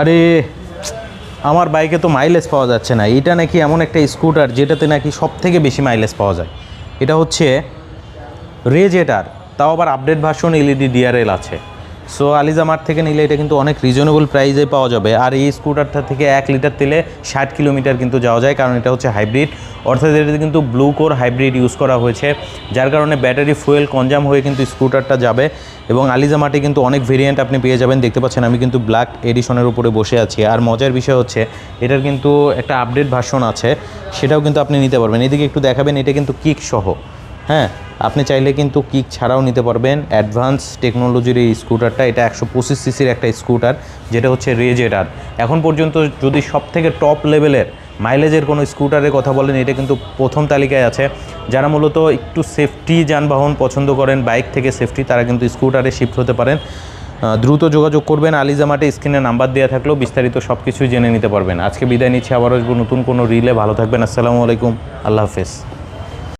আরে, আমার বাইকে তো মাইলেজ পাওয়া যাচ্ছে না। এটা নাকি এমন একটা স্কুটার যেটাতে নাকি সব থেকে বেশি মাইলেজ পাওয়া যায়। এটা হচ্ছে রেজেটার তাও আবার আপডেট ভার্সন এলইডি ডিআরএল আছে। সো আলিজামার থেকে নিলে এটা কিন্তু অনেক রিজনেবল প্রাইসে পাওয়া যাবে। আর এই স্কুটারটা থেকে এক লিটার তেলে ষাট কিলোমিটার কিন্তু যাওয়া যায়, কারণ এটা হচ্ছে হাইব্রিড অর্থাৎ এটাতে কিন্তু ব্লু কোর হাইব্রিড ইউজ করা হয়েছে, যার কারণে ব্যাটারি ফুয়েল কনজাম হয়ে কিন্তু স্কুটারটা যাবে। এবং আলিজামাটে কিন্তু অনেক ভেরিয়েন্ট আপনি পেয়ে যাবেন। দেখতে পাচ্ছেন আমি কিন্তু ব্ল্যাক এডিশনের উপরে বসে আছি। আর মজার বিষয় হচ্ছে, এটার কিন্তু একটা আপডেট ভার্সন আছে, সেটাও কিন্তু আপনি নিতে পারবেন। এদিকে একটু দেখাবেন, এটা কিন্তু কিক সহ। হ্যাঁ? আপনি চাইলে কিন্তু কিক ছাড়াও নিতে পারবেন। অ্যাডভান্স টেকনোলজির এই স্কুটারটা এটা একশো পঁচিশ সিসির একটা স্কুটার যেটা হচ্ছে রেজেটার এখন পর্যন্ত যদি সব থেকে টপ লেভেলের মাইলেজের কোনো স্কুটারের কথা বলেন, এটা কিন্তু প্রথম তালিকায় আছে। যারা মূলত একটু সেফটি যানবাহন পছন্দ করেন বাইক থেকে সেফটি তারা কিন্তু স্কুটারে শিফট হতে পারেন। দ্রুত যোগাযোগ করবেন আলিজামাটে স্ক্রিনে নাম্বার দেওয়া থাকলেও বিস্তারিত সব কিছুই জেনে নিতে পারবেন। আজকে বিদায় নিচ্ছি আবার আসব নতুন কোনো রিলে ভালো থাকবেন, আসসালামু আলাইকুম, আল্লাহ হাফেজ।